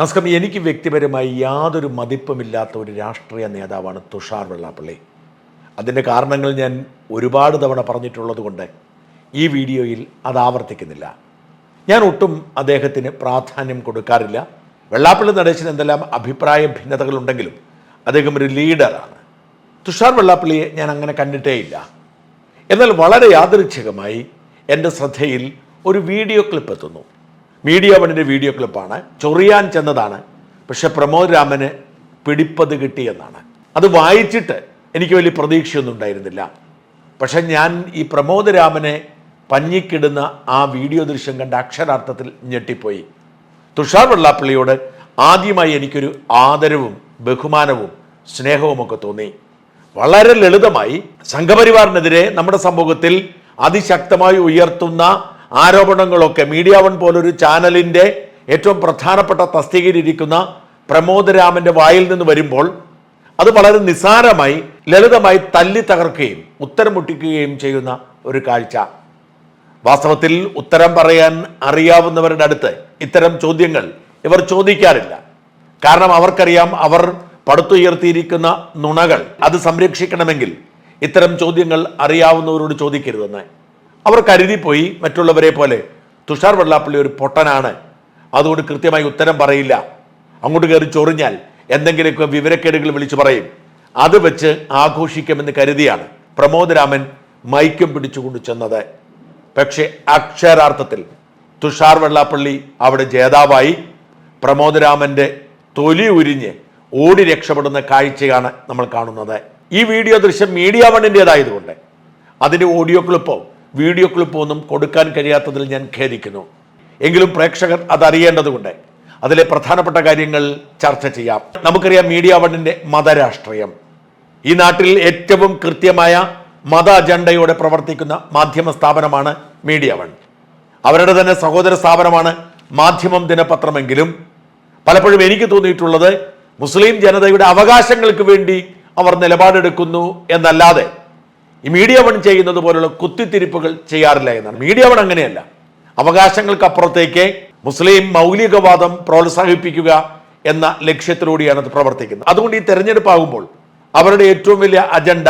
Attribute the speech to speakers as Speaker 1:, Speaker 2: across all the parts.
Speaker 1: നമസ്കാരം. എനിക്ക് വ്യക്തിപരമായി യാതൊരു മതിപ്പുമില്ലാത്ത ഒരു രാഷ്ട്രീയ നേതാവാണ് തുഷാർ വെള്ളാപ്പള്ളി. അതിന്റെ കാരണങ്ങൾ ഞാൻ ഒരുപാട് തവണ പറഞ്ഞിട്ടുള്ളത് കൊണ്ട് ഈ വീഡിയോയിൽ അത് ആവർത്തിക്കുന്നില്ല. ഞാൻ ഒട്ടും അദ്ദേഹത്തിന് പ്രാധാന്യം കൊടുക്കാറില്ല. വെള്ളാപ്പള്ളി നടേശന് എന്തെല്ലാം അഭിപ്രായ ഭിന്നതകളുണ്ടെങ്കിലും അദ്ദേഹം ഒരു ലീഡറാണ്. തുഷാർ വെള്ളാപ്പള്ളിയെ ഞാൻ അങ്ങനെ കണ്ടിട്ടേയില്ല എന്നാൽ വളരെ യാദൃച്ഛികമായി എന്റെ ശ്രദ്ധയിൽ ഒരു വീഡിയോ ക്ലിപ്പ് എത്തുന്നു. മീഡിയ വണ്ണിന്റെ വീഡിയോ ക്ലിപ്പാണ്. ചൊറിയാൻ ചെന്നതാണ്. പക്ഷെ പ്രമോദ് രാമന് പിടിപ്പത് കിട്ടിയെന്നാണ്. അത് വായിച്ചിട്ട് എനിക്ക് വലിയ പ്രതീക്ഷയൊന്നും ഉണ്ടായിരുന്നില്ല. പക്ഷെ ഞാൻ ഈ പ്രമോദ് രാമനെ പഞ്ഞിക്കിടുന്ന ആ വീഡിയോ ദൃശ്യം കണ്ട അക്ഷരാർത്ഥത്തിൽ ഞെട്ടിപ്പോയി. തുഷാർ വെള്ളാപ്പള്ളിയോട് ആദ്യമായി എനിക്കൊരു ആദരവും ബഹുമാനവും സ്നേഹവുമൊക്കെ തോന്നി. വളരെ ലളിതമായി സംഘപരിവാറിനെതിരെ നമ്മുടെ സമൂഹത്തിൽ അതിശക്തമായി ഉയർത്തുന്ന ആരോപണങ്ങളൊക്കെ മീഡിയ വൺ പോലൊരു ചാനലിന്റെ ഏറ്റവും പ്രധാനപ്പെട്ട തസ്തികയിലിരിക്കുന്ന പ്രമോദ് രാമന്റെ വായിൽ നിന്ന് വരുമ്പോൾ അത് വളരെ നിസാരമായി ലളിതമായി തല്ലി തകർക്കുകയും ഉത്തരം മുട്ടിക്കുകയും ചെയ്യുന്ന ഒരു കാഴ്ച. വാസ്തവത്തിൽ ഉത്തരം പറയാൻ അറിയാവുന്നവരുടെ അടുത്ത് ഇത്തരം ചോദ്യങ്ങൾ ഇവർ ചോദിക്കാറില്ല. കാരണം അവർക്കറിയാം അവർ പടുത്തുയർത്തിയിരിക്കുന്ന നുണകൾ. അത് സംരക്ഷിക്കണമെങ്കിൽ ഇത്തരം ചോദ്യങ്ങൾ അറിയാവുന്നവരോട് ചോദിക്കരുതെന്ന്. അവർ കരുതിപ്പോയി മറ്റുള്ളവരെ പോലെ. തുഷാർ വെള്ളാപ്പള്ളി ഒരു പൊട്ടനാണ്. അതുകൊണ്ട് കൃത്യമായി ഉത്തരം പറയില്ല. അങ്ങോട്ട് കയറി ചൊറിഞ്ഞാൽ എന്തെങ്കിലുമൊക്കെ വിവരക്കേടുകൾ വിളിച്ചു പറയും. അത് വെച്ച് ആഘോഷിക്കുമെന്ന് കരുതിയാണ് പ്രമോദ് രാമൻ മൈക്കും പിടിച്ചുകൊണ്ട് ചെന്നത്. പക്ഷേ അക്ഷരാർത്ഥത്തിൽ തുഷാർ വെള്ളാപ്പള്ളി അവിടെ ജേതാവായി. പ്രമോദ് രാമന്റെ തൊലി ഉരിഞ്ഞ് ഓടി രക്ഷപ്പെടുന്ന കാഴ്ചയാണ് നമ്മൾ കാണുന്നത്. ഈ വീഡിയോ ദൃശ്യം മീഡിയ വണ്ണിന്റെതായതുകൊണ്ട് അതിന്റെ ഓഡിയോ ക്ലിപ്പോ വീഡിയോ ക്ലിപ്പ് ഒന്നും കൊടുക്കാൻ കഴിയാത്തതിൽ ഞാൻ ഖേദിക്കുന്നു. എങ്കിലും പ്രേക്ഷകർ അതറിയേണ്ടതുകൊണ്ട് അതിലെ പ്രധാനപ്പെട്ട കാര്യങ്ങൾ ചർച്ച ചെയ്യാം. നമുക്കറിയാം മീഡിയ വണ്ണിന്റെ മതരാഷ്ട്രീയം. ഈ നാട്ടിൽ ഏറ്റവും കൃത്യമായ മത അജണ്ടയോടെ പ്രവർത്തിക്കുന്ന മാധ്യമ സ്ഥാപനമാണ് മീഡിയ വൺ. അവരുടെ തന്നെ സഹോദര സ്ഥാപനമാണ് മാധ്യമം ദിനപത്രമെങ്കിലും. പലപ്പോഴും എനിക്ക് തോന്നിയിട്ടുള്ളത് മുസ്ലിം ജനതയുടെ അവകാശങ്ങൾക്ക് വേണ്ടി അവർ നിലപാടെടുക്കുന്നു എന്നല്ലാതെ ഈ മീഡിയ വൺ ചെയ്യുന്നത് പോലുള്ള കുത്തിത്തിരിപ്പുകൾ ചെയ്യാറില്ല എന്നാണ്. മീഡിയ വൺ അങ്ങനെയല്ല. അവകാശങ്ങൾക്കപ്പുറത്തേക്ക് മുസ്ലിം മൗലികവാദം പ്രോത്സാഹിപ്പിക്കുക എന്ന ലക്ഷ്യത്തിലൂടെയാണ് അത് പ്രവർത്തിക്കുന്നത്. അതുകൊണ്ട് ഈ തെരഞ്ഞെടുപ്പാകുമ്പോൾ അവരുടെ ഏറ്റവും വലിയ അജണ്ട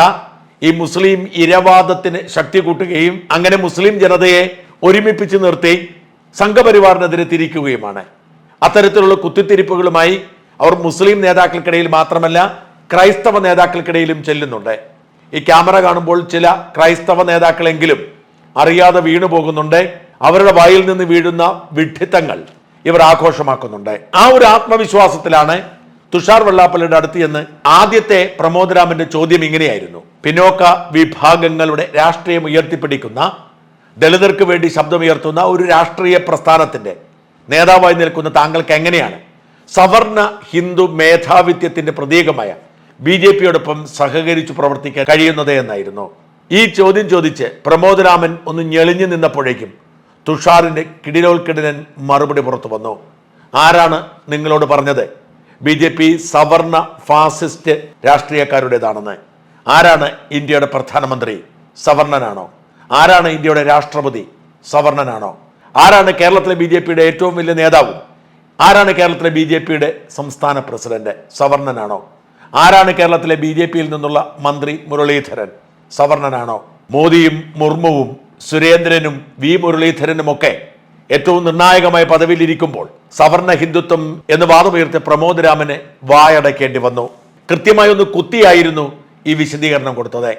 Speaker 1: ഈ മുസ്ലിം ഇരവാദത്തിന് ശക്തി കൂട്ടുകയും അങ്ങനെ മുസ്ലിം ജനതയെ ഒരുമിപ്പിച്ച് നിർത്തി സംഘപരിവാറിനെതിരെ തിരിക്കുകയുമാണ്. അത്തരത്തിലുള്ള കുത്തിത്തിരിപ്പുകളുമായി അവർ മുസ്ലിം നേതാക്കൾക്കിടയിൽ മാത്രമല്ല ക്രൈസ്തവ നേതാക്കൾക്കിടയിലും ചെല്ലുന്നുണ്ട്. ഈ ക്യാമറ കാണുമ്പോൾ ചില ക്രൈസ്തവ നേതാക്കളെങ്കിലും അറിയാതെ വീണു പോകുന്നുണ്ട്. അവരുടെ വായിൽ നിന്ന് വീഴുന്ന വിഡ്ഢിത്തങ്ങൾ ഇവർ ആഘോഷമാക്കുന്നുണ്ട്. ആ ഒരു ആത്മവിശ്വാസത്തിലാണ് തുഷാർ വെള്ളാപ്പള്ളിയുടെ അടുത്ത് ചെന്ന് ആദ്യത്തെ പ്രമോദരാമന്റെ ചോദ്യം ഇങ്ങനെയായിരുന്നു. പിന്നോക്ക വിഭാഗങ്ങളുടെ രാഷ്ട്രീയം ഉയർത്തിപ്പിടിക്കുന്ന ദളിതർക്ക് വേണ്ടി ശബ്ദമുയർത്തുന്ന ഒരു രാഷ്ട്രീയ പ്രസ്ഥാനത്തിന്റെ നേതാവായി നിൽക്കുന്ന താങ്കൾക്ക് എങ്ങനെയാണ്? സവർണ ഹിന്ദു മേധാവിത്വത്തിന്റെ പ്രതീകമായ ബി ജെ പിയോടൊപ്പം സഹകരിച്ചു പ്രവർത്തിക്കാൻ കഴിയുന്നത് എന്നായിരുന്നു. ഈ ചോദ്യം ചോദിച്ച് പ്രമോദ് രാമൻ ഒന്ന് ഞെളിഞ്ഞു നിന്നപ്പോഴേക്കും തുഷാറിന്റെ കിടിലോൽക്കിടനൻ മറുപടി പുറത്തു വന്നു. ആരാണ് നിങ്ങളോട് പറഞ്ഞത്? ബി ജെ പി സവർണ ഫാസിസ്റ്റ് രാഷ്ട്രീയക്കാരുടേതാണെന്ന്. ആരാണ് ഇന്ത്യയുടെ പ്രധാനമന്ത്രി? സവർണനാണോ? ആരാണ് ഇന്ത്യയുടെ രാഷ്ട്രപതി? സവർണനാണോ? ആരാണ് കേരളത്തിലെ ബി ജെ പിയുടെ ഏറ്റവും വലിയ നേതാവും? ആരാണ് കേരളത്തിലെ ബി ജെ പിയുടെ സംസ്ഥാന പ്രസിഡന്റ്? സവർണനാണോ? ആരാണ് കേരളത്തിലെ ബി ജെ പിയിൽ നിന്നുള്ള മന്ത്രി മുരളീധരൻ? സവർണനാണോ? മോദിയും മുർമുവും സുരേന്ദ്രനും വി മുരളീധരനുമൊക്കെ ഏറ്റവും നിർണായകമായ പദവിയിലിരിക്കുമ്പോൾ സവർണ ഹിന്ദുത്വം എന്ന് വാദമുയർത്തിയ പ്രമോദ് രാമന് വായടക്കേണ്ടി വന്നു. കൃത്യമായി ഒന്ന് കുത്തിയായിരുന്നു ഈ വിശദീകരണം കൊടുത്തത്.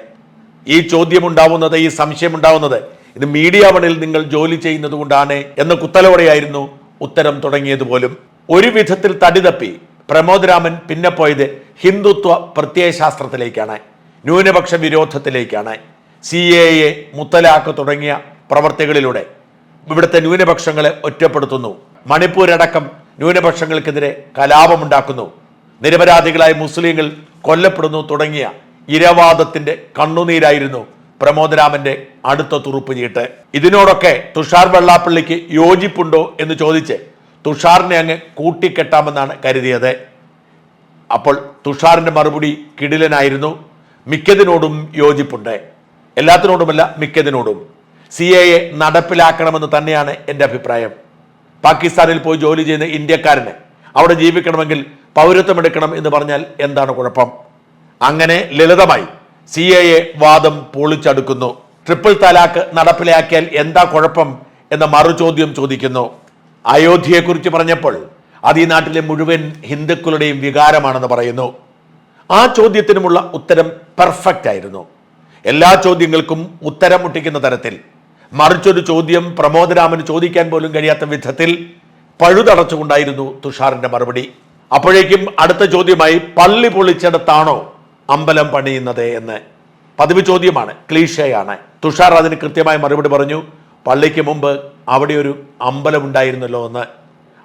Speaker 1: ഈ ചോദ്യം ഉണ്ടാവുന്നത് ഈ സംശയം ഉണ്ടാവുന്നത് ഇത് മീഡിയ വണിൽ നിങ്ങൾ ജോലി ചെയ്യുന്നത് കൊണ്ടാണ് എന്ന കുത്തലോടെയായിരുന്നു ഉത്തരം തുടങ്ങിയത് പോലും ഒരു വിധത്തിൽ തടിതപ്പി പ്രമോദ് രാമൻ പിന്നെ പോയത് ഹിന്ദുത്വ പ്രത്യയശാസ്ത്രത്തിലേക്കാണ് ന്യൂനപക്ഷ വിരോധത്തിലേക്കാണ് സി എ എ മുത്തലാഖ് തുടങ്ങിയ പ്രവർത്തികളിലൂടെ ഇവിടുത്തെ ന്യൂനപക്ഷങ്ങളെ ഒറ്റപ്പെടുത്തുന്നു. മണിപ്പൂരടക്കം ന്യൂനപക്ഷങ്ങൾക്കെതിരെ കലാപമുണ്ടാക്കുന്നു. നിരപരാധികളായ മുസ്ലിങ്ങൾ കൊല്ലപ്പെടുന്നു തുടങ്ങിയ ഇരവാദത്തിന്റെ കണ്ണുനീരായിരുന്നു പ്രമോദരാമന്റെ അടുത്ത തുറുപ്പ് ചീട്ട്. ഇതിനോടൊക്കെ തുഷാർ വെള്ളാപ്പള്ളിക്ക് യോജിപ്പുണ്ടോ എന്ന് ചോദിച്ച് തുഷാറിനെ അങ്ങ് കൂട്ടിക്കെട്ടാമെന്നാണ് കരുതിയത്. അപ്പോൾ തുഷാറിന്റെ മറുപടി കിടിലനായിരുന്നു. മിക്കതിനോടും യോജിപ്പുണ്ട്. എല്ലാത്തിനോടുമല്ല മിക്കതിനോടും. സി എ എ നടപ്പിലാക്കണമെന്ന് തന്നെയാണ് എന്റെ അഭിപ്രായം. പാകിസ്ഥാനിൽ പോയി ജോലി ചെയ്യുന്ന ഇന്ത്യക്കാരന് അവിടെ ജീവിക്കണമെങ്കിൽ പൗരത്വം എടുക്കണം എന്ന് പറഞ്ഞാൽ എന്താണ് കുഴപ്പം? അങ്ങനെ ലളിതമായി സി എ എ വാദം പൊളിച്ചടുക്കുന്നു. ട്രിപ്പിൾ തലാക്ക് നടപ്പിലാക്കിയാൽ എന്താ കുഴപ്പം? എന്ന മറുചോദ്യം ചോദിക്കുന്നു. അയോധ്യയെക്കുറിച്ച് പറഞ്ഞപ്പോൾ അത് ഈ നാട്ടിലെ മുഴുവൻ ഹിന്ദുക്കളുടെയും വികാരമാണെന്ന് പറയുന്നു. ആ ചോദ്യത്തിനുമുള്ള ഉത്തരം പെർഫെക്റ്റ് ആയിരുന്നു. എല്ലാ ചോദ്യങ്ങൾക്കും ഉത്തരം മുട്ടിക്കുന്ന തരത്തിൽ മറിച്ചൊരു ചോദ്യം പ്രമോദരാമന് ചോദിക്കാൻ പോലും കഴിയാത്ത വിധത്തിൽ പഴുതടച്ചുകൊണ്ടായിരുന്നു തുഷാറിന്റെ മറുപടി. അപ്പോഴേക്കും അടുത്ത ചോദ്യമായി പള്ളി പൊളിച്ചെടുത്താണോ അമ്പലം പണിയുന്നത് എന്ന്. പതിവ് ചോദ്യമാണ് ക്ലീഷയാണ്. തുഷാർ അതിന് കൃത്യമായ മറുപടി പറഞ്ഞു പള്ളിക്ക് മുമ്പ് അവിടെ ഒരു അമ്പലമുണ്ടായിരുന്നല്ലോ എന്ന്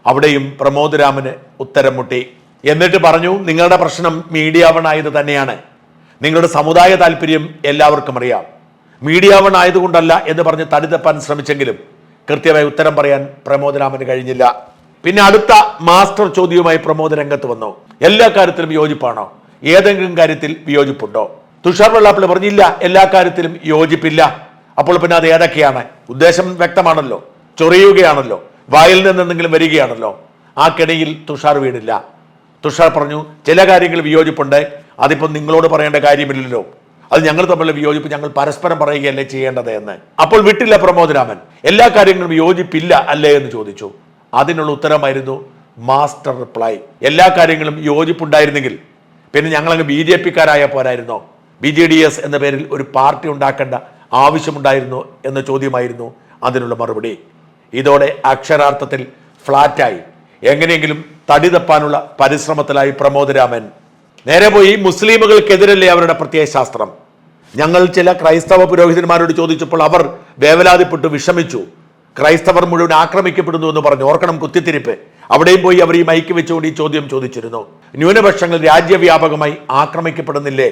Speaker 1: അവിടെയും പ്രമോദരാമന് ഉത്തരം മുട്ടി. എന്നിട്ട് പറഞ്ഞു നിങ്ങളുടെ പ്രശ്നം മീഡിയ വൺ ആയത് തന്നെയാണ്. നിങ്ങളുടെ സമുദായ താല്പര്യം എല്ലാവർക്കും അറിയാം. മീഡിയ വൺ ആയതുകൊണ്ടല്ല എന്ന് പറഞ്ഞ് തടിതപ്പാൻ ശ്രമിച്ചെങ്കിലും കൃത്യമായി ഉത്തരം പറയാൻ പ്രമോദരാമന് കഴിഞ്ഞില്ല. പിന്നെ അടുത്ത മാസ്റ്റർ ചോദ്യവുമായി പ്രമോദ രംഗത്ത് വന്നു. എല്ലാ കാര്യത്തിലും യോജിപ്പാണോ? ഏതെങ്കിലും കാര്യത്തിൽ വിയോജിപ്പുണ്ടോ? തുഷാർ വെള്ളാപ്പള്ളി പറഞ്ഞില്ല എല്ലാ കാര്യത്തിലും യോജിപ്പില്ല. അപ്പോൾ പിന്നെ അത് ഏതൊക്കെയാണ്? ഉദ്ദേശം വ്യക്തമാണല്ലോ. ചൊറിയുകയാണല്ലോ. വായിൽ നിന്ന് എന്തെങ്കിലും വരികയാണല്ലോ. ആ കെണിയിൽ തുഷാർ വീണില്ല. തുഷാർ പറഞ്ഞു ചില കാര്യങ്ങൾ വിയോജിപ്പുണ്ട്. അതിപ്പം നിങ്ങളോട് പറയേണ്ട കാര്യമില്ലല്ലോ. അത് ഞങ്ങൾ തമ്മിലുള്ള വിയോജിപ്പ് ഞങ്ങൾ പരസ്പരം പറയുകയല്ലേ ചെയ്യേണ്ടത് എന്ന്. അപ്പോൾ വിട്ടില്ല പ്രമോദരാമൻ. എല്ലാ കാര്യങ്ങളും യോജിപ്പില്ല അല്ലേ? എന്ന് ചോദിച്ചു. അതിനുള്ള ഉത്തരമായിരുന്നു മാസ്റ്റർ റിപ്ലൈ എല്ലാ കാര്യങ്ങളും യോജിപ്പുണ്ടായിരുന്നെങ്കിൽ പിന്നെ ഞങ്ങളങ്ങ് ബി ജെ പിക്കാരായ പോരായിരുന്നോ? ബി ജെ ഡി എസ് എന്ന പേരിൽ ഒരു പാർട്ടി ഉണ്ടാക്കേണ്ട ആവശ്യമുണ്ടായിരുന്നു എന്ന ചോദ്യമായിരുന്നു അതിനുള്ള മറുപടി. ഇതോടെ അക്ഷരാർത്ഥത്തിൽ ഫ്ലാറ്റായി. എങ്ങനെയെങ്കിലും തടി തപ്പാനുള്ള പരിശ്രമത്തിലായി പ്രമോദരാമൻ. നേരെ പോയി മുസ്ലിമുകൾക്കെതിരല്ലേ അവരുടെ പ്രത്യയശാസ്ത്രം? ഞങ്ങൾ ചില ക്രൈസ്തവ പുരോഹിതന്മാരോട് ചോദിച്ചപ്പോൾ അവർ വേവലാതിപ്പെട്ട് വിഷമിച്ചു. ക്രൈസ്തവർ മുഴുവൻ ആക്രമിക്കപ്പെടുന്നു എന്ന് പറഞ്ഞു. ഓർക്കണം കുത്തിത്തിരിപ്പ്. അവിടെയും പോയി അവർ ഈ മൈക്ക് വെച്ചുകൊണ്ട് ഈ ചോദ്യം ചോദിച്ചിരുന്നു. ന്യൂനപക്ഷങ്ങൾ രാജ്യവ്യാപകമായി ആക്രമിക്കപ്പെടുന്നില്ലേ?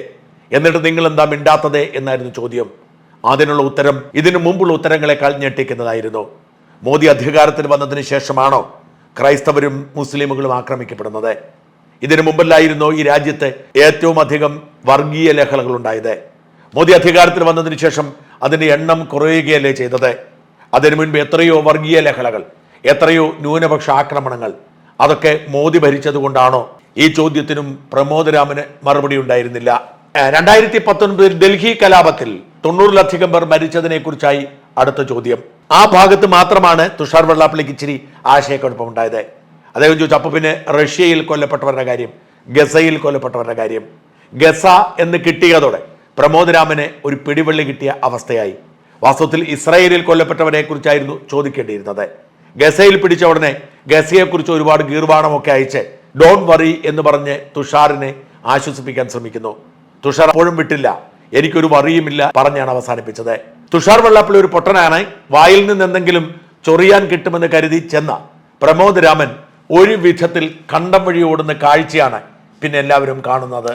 Speaker 1: എന്നിട്ട് നിങ്ങൾ എന്താ മിണ്ടാത്തത് എന്നായിരുന്നു ചോദ്യം. അതിനുള്ള ഉത്തരം ഇതിനു മുമ്പുള്ള ഉത്തരങ്ങളെക്കാൾ ഞെട്ടിക്കുന്നതായിരുന്നു. മോദി അധികാരത്തിൽ വന്നതിന് ശേഷമാണോ ക്രൈസ്തവരും മുസ്ലിമുകളും ആക്രമിക്കപ്പെടുന്നത്? ഇതിനു മുമ്പല്ലായിരുന്നോ ഈ രാജ്യത്ത് ഏറ്റവും അധികം വർഗീയ ലഹളകൾ ഉണ്ടായത്. മോദി അധികാരത്തിൽ വന്നതിന് ശേഷം അതിന്റെ എണ്ണം കുറയുകയല്ലേ ചെയ്തത്? അതിനു മുൻപ് എത്രയോ വർഗീയ ലഹളകൾ എത്രയോ ന്യൂനപക്ഷ ആക്രമണങ്ങൾ അതൊക്കെ മോദി ഭരിച്ചതുകൊണ്ടാണോ ഈ ചോദ്യത്തിനും പ്രമോദരാമന് മറുപടി ഉണ്ടായിരുന്നില്ല? രണ്ടായിരത്തി പത്തൊൻപതിൽ ഡൽഹി കലാപത്തിൽ തൊണ്ണൂറിലധികം പേർ മരിച്ചതിനെ കുറിച്ചായി അടുത്ത ചോദ്യം. ആ ഭാഗത്ത് മാത്രമാണ് തുഷാർ വെള്ളാപ്പള്ളിക്ക് ഇച്ചിരി ആശയക്കുഴപ്പമുണ്ടായത്. അദ്ദേഹം ചോദിച്ചു അപ്പൊ പിന്നെ റഷ്യയിൽ കൊല്ലപ്പെട്ടവരുടെ കാര്യം ഗസയിൽ കൊല്ലപ്പെട്ടവരുടെ കാര്യം ഗസ എന്ന് കിട്ടിയതോടെ പ്രമോദ് രാമന് ഒരു പിടിവള്ളി കിട്ടിയ അവസ്ഥയായി. വാസ്തവത്തിൽ ഇസ്രായേലിൽ കൊല്ലപ്പെട്ടവരെ കുറിച്ചായിരുന്നു ചോദിക്കേണ്ടിയിരുന്നത്. ഗസയിൽ പിടിച്ച ഉടനെ ഗസയെക്കുറിച്ച് ഒരുപാട് ഗീർവാണമൊക്കെ അയച്ച് ഡോൺ വറി എന്ന് പറഞ്ഞ് തുഷാറിനെ ആശ്വസിപ്പിക്കാൻ ശ്രമിക്കുന്നു. തുഷാർ അപ്പോഴും വിട്ടില്ല. എനിക്കൊരു വറിയുമില്ല പറഞ്ഞാണ് അവസാനിപ്പിച്ചത്. തുഷാർ വെള്ളാപ്പള്ളി ഒരു പൊട്ടനാണ്. വായിൽ നിന്ന് എന്തെങ്കിലും ചൊറിയാൻ കിട്ടുമെന്ന് കരുതി ചെന്ന പ്രമോദ് രാമൻ ഒരു വിധത്തിൽ കണ്ടം വഴി ഓടുന്ന കാഴ്ചയാണ് പിന്നെ എല്ലാവരും കാണുന്നത്.